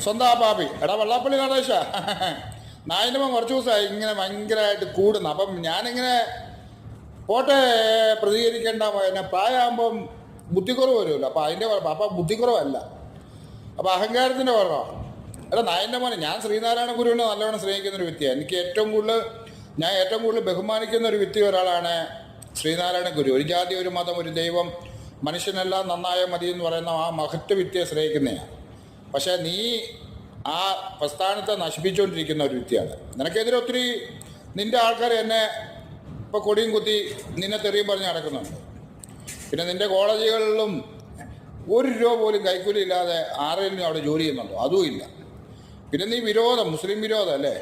സ്വന്തം പാപി എടാ വെള്ളാപ്പള്ളി നടേശ നായനമ്മ കുറച്ച് ദിവസമായി ഇങ്ങനെ ഭയങ്കരമായിട്ട് കൂടുന്നു. അപ്പം ഞാനിങ്ങനെ പോട്ടെ പ്രതികരിക്കേണ്ട എന്നെ പ്രായമാകുമ്പം ബുദ്ധിക്കുറവ് വരുമല്ലോ. അപ്പം അതിന്റെ കുഴപ്പം അപ്പം ബുദ്ധിക്കുറവല്ല. അപ്പം അഹങ്കാരത്തിന്റെ കുറവാണ്. എടാ നായന്റെ മോനെ ഞാൻ ശ്രീനാരായണ ഗുരുവിനെ നല്ലവണ്ണം സ്നേഹിക്കുന്ന ഒരു വ്യക്തിയാണ് എനിക്ക് ഏറ്റവും കൂടുതൽ ഞാൻ ഏറ്റവും കൂടുതൽ ബഹുമാനിക്കുന്ന ഒരു വ്യക്തി ഒരാളാണ് ശ്രീനാരായണ ഗുരു. ഒരു ജാതി ഒരു മതം ഒരു ദൈവം മനുഷ്യനെല്ലാം നന്നായ മതി എന്ന് പറയുന്ന ആ മഹത്വ വ്യക്തിയെ സ്നേഹിക്കുന്നതാണ് പക്ഷേ നീ ആ പ്രസ്ഥാനത്തെ നശിപ്പിച്ചുകൊണ്ടിരിക്കുന്ന ഒരു വ്യക്തിയാണ്. നിനക്കെതിരെ ഒത്തിരി നിന്റെ ആൾക്കാർ എന്നെ ഇപ്പോൾ കൊടിയും കുത്തി നിന്നെ തെറിയും പറഞ്ഞ് നടക്കുന്നുണ്ട്. പിന്നെ നിന്റെ കോളേജുകളിലും ഒരു രൂപ പോലും കൈക്കൂലി ഇല്ലാതെ ആരെങ്കിലും അവിടെ ജോലി ചെയ്യുന്നുണ്ടോ? അതും ഇല്ല. പിന്നെ നീ വിരോധം മുസ്ലിം വിരോധം അല്ലേ?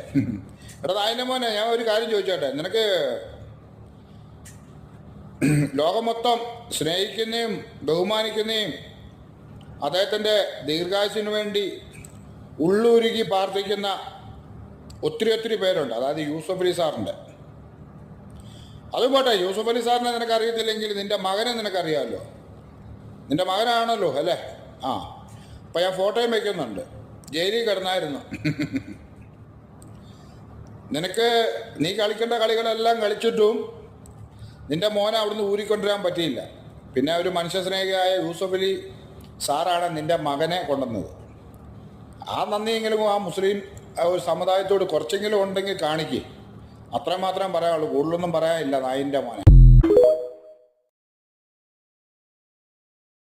എടാ അതിന്റെ മോനെ ഞാൻ ഒരു കാര്യം ചോദിച്ചോട്ടെ? നിനക്ക് ലോകം മൊത്തം സ്നേഹിക്കുന്നതും ബഹുമാനിക്കുന്നതും അദ്ദേഹത്തിന്റെ ദീർഘായുസിന് വേണ്ടി ഉള്ളുരുകി പ്രാർത്ഥിക്കുന്ന ഒത്തിരി ഒത്തിരി പേരുണ്ട്. അതായത് യൂസഫ് അലി സാറിന്റെ അതും പോട്ടെ യൂസഫ് അലി സാറിനെ നിനക്ക് അറിയത്തില്ലെങ്കിൽ നിന്റെ മകനെ നിനക്കറിയാമല്ലോ നിന്റെ മകനാണല്ലോ അല്ലേ? ആ. അപ്പം ഞാൻ ഫോട്ടോയും വയ്ക്കുന്നുണ്ട് ജയിലിൽ കിടന്നായിരുന്നു. നിനക്ക് നീ കളിക്കേണ്ട കളികളെല്ലാം കളിച്ചിട്ടും നിന്റെ മോനെ അവിടുന്ന് ഊരിക്കൊണ്ടുവരാൻ പറ്റിയില്ല. പിന്നെ ഒരു മനുഷ്യസ്നേഹിയായ യൂസഫ് അലി സാറാണ് നിന്റെ മകനെ കൊണ്ടുവന്നത്. ആ നന്ദിയെങ്കിലും ആ മുസ്ലിം ഒരു സമുദായത്തോട് കുറച്ചെങ്കിലും ഉണ്ടെങ്കിൽ കാണിക്കുക അത്രമാത്രം പറയാനുള്ളൂ കൂടുതലൊന്നും പറയാനില്ല നായിന്റെ മോനെ.